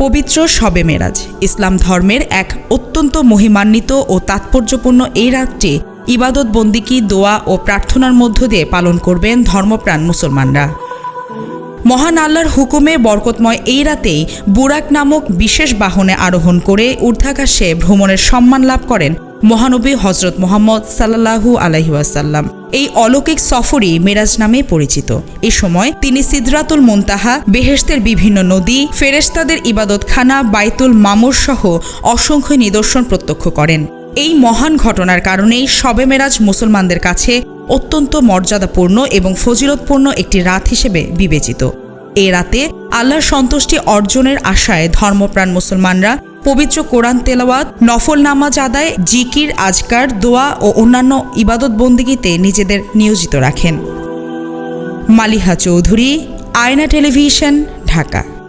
পবিত্র শবে মেরাজ। ইসলাম ধর্মের এক অত্যন্ত মহিমান্বিত ও তাৎপর্যপূর্ণ এই রাতটি ইবাদত বন্দিকি, দোয়া ও প্রার্থনার মধ্য দিয়ে পালন করবেন ধর্মপ্রাণ মুসলমানরা। মহান আল্লাহর হুকুমে বরকতময় এই রাতেই বুরাক নামক বিশেষ বাহনে আরোহণ করে ঊর্ধ্বাকাশে ভ্রমণের সম্মান লাভ করেন মহানবী হজরত মোহাম্মদ সাল্লাহু আলহিউসাল্লাম এই অলৌকিক সফরই মেরাজ নামে পরিচিত। এ সময় তিনি সিদরাতুল মুনতাহা, বেহেশতের বিভিন্ন নদী, ফেরেশতাদের ইবাদতখানা, বাইতুল মামুর সহ অসংখ্য নিদর্শন প্রত্যক্ষ করেন। এই মহান ঘটনার কারণেই শবে মেরাজ মুসলমানদের কাছে অত্যন্ত মর্যাদাপূর্ণ এবং ফজিলতপূর্ণ একটি রাত হিসেবে বিবেচিত। এ রাতে আল্লাহর সন্তুষ্টি অর্জনের আশায় ধর্মপ্রাণ মুসলমানরা পবিত্র কোরআন তেলাওয়াত, নফল নামাজ আদায়, জিকির, আজকার, দোয়া ও অন্যান্য ইবাদত বন্দিগিতে নিজেদের নিয়োজিত রাখেন। মালিহা চৌধুরী, আয়না টেলিভিশন, ঢাকা।